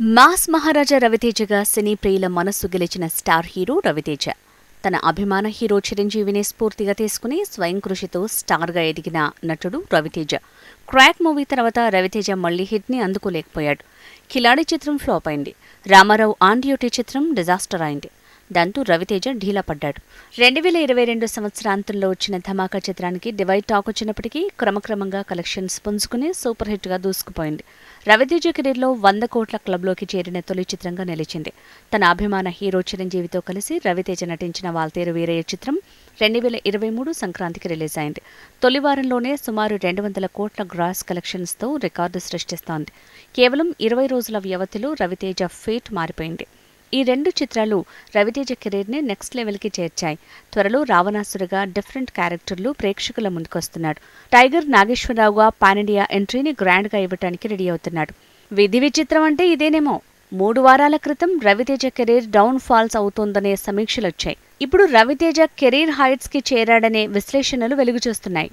Mass మహారాజా రవితేజగా సినీ ప్రియుల మనస్సు గెలిచిన స్టార్ హీరో రవితేజ. తన అభిమాన హీరో చిరంజీవిని స్ఫూర్తిగా తీసుకుని స్వయం కృషితో స్టార్గా ఎదిగిన నటుడు రవితేజ. క్రాక్ మూవీ తర్వాత రవితేజ మళ్ళీ హిట్ని అందుకోలేకపోయాడు. కిలాడి చిత్రం ఫ్లాప్ అయింది. రామారావు ఆన్ డ్యూటీ చిత్రం డిజాస్టర్ అయింది. దాంతో రవితేజ ఢీలా పడ్డాడు రెండు వేల ఇరవై రెండు సంవత్సరాంతంలో వచ్చిన ధమాకా చిత్రానికి డివైడ్ టాక్ వచ్చినప్పటికీ క్రమక్రమంగా కలెక్షన్స్ పుంజుకుని సూపర్ హిట్గా దూసుకుపోయింది. రవితేజ కెరీర్లో వంద కోట్ల క్లబ్లోకి చేరిన తొలి చిత్రంగా నిలిచింది. తన అభిమాన హీరో చిరంజీవితో కలిసి రవితేజ నటించిన వాల్తేరు వీరయ్య చిత్రం రెండు వేల ఇరవై మూడు సంక్రాంతికి రిలీజ్ అయింది. తొలి వారంలోనే సుమారు రెండు వందల కోట్ల గ్రాస్ కలెక్షన్స్తో రికార్డు సృష్టిస్తోంది. కేవలం ఇరవై రోజుల వ్యవధిలో రవితేజ ఫేట్ మారిపోయింది. ఈ రెండు చిత్రాలు రవితేజ కెరీర్ని నెక్స్ట్ లెవెల్కి చేర్చాయి. త్వరలో రావణాసురుగా డిఫరెంట్ క్యారెక్టర్లు ప్రేక్షకుల ముందుకొస్తున్నాడు. టైగర్ నాగేశ్వరరావుగా పాన్ ఇండియా ఎంట్రీని గ్రాండ్గా ఇవ్వటానికి రెడీ అవుతున్నాడు. విధి విచిత్రం అంటే ఇదేనేమో. మూడు వారాల క్రితం రవితేజ కెరీర్ డౌన్ ఫాల్స్ అవుతోందనే సమీక్షలొచ్చాయి. ఇప్పుడు రవితేజ కెరీర్ హైట్స్కి చేరాడనే విశ్లేషణలు వెలుగుచూస్తున్నాయి.